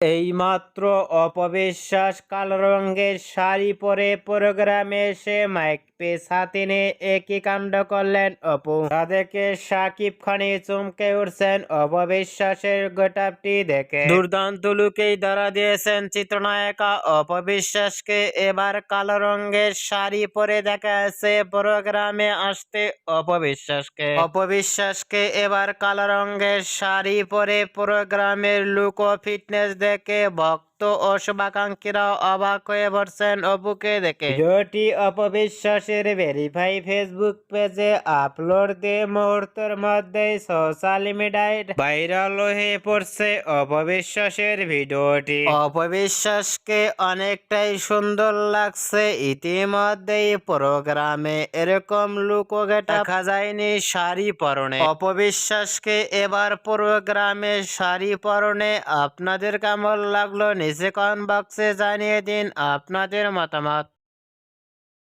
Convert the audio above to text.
এইমাত্র অপবিশ্বাস কালো রঙের শাড়ি পরে প্রোগ্রামে এসে মাইক পেস হাতে নিয়ে একই কাণ্ড করলেন অপু। তাদেরকে সাকিব খানে চমকে উঠছেন অপবিশ্বাসের গোটাপটি দেখে। দুর্দান্ত লুকেই ধরা দিয়েছেন চিত্রনায়িকা অপবিশ্বাসকে। এবার কালো রঙের শাড়ি পরে দেখা যাচ্ছে প্রোগ্রামে আসতে অপবিশ্বাসকে। অপবিশ্বাসকে এবার কালো রঙের শাড়ি পরে প্রোগ্রামের লুক ও ফিটনেস দেখে ভক্ত ও শুভাকাঙ্ক্ষীরাও অবাক হয়ে পড়ছেন অপুকে দেখে। ভিডিওটি অপবিশ্বাসের ভেরিফাই ফেসবুক পেজে আপলোড দিয়ে মুহূর্তের মধ্যে সোশ্যাল মিডিয়ায় ভাইরাল হয়ে পড়ছে অপবিশ্বাসের ভিডিওটি। অপবিশ্বাসকে অনেকটাই সুন্দর লাগছে। ইতিমধ্যেই প্রোগ্রামে এরকম লুকো দেখা যায়নি শাড়ি পরনে। অপবিশ্বাসকে এবার প্রোগ্রামে শাড়ি পরনে। আপনাদের কেমন লাগল? নিচে কমেন্ট বক্সে জানিয়ে দিন আপনাদের মতামত।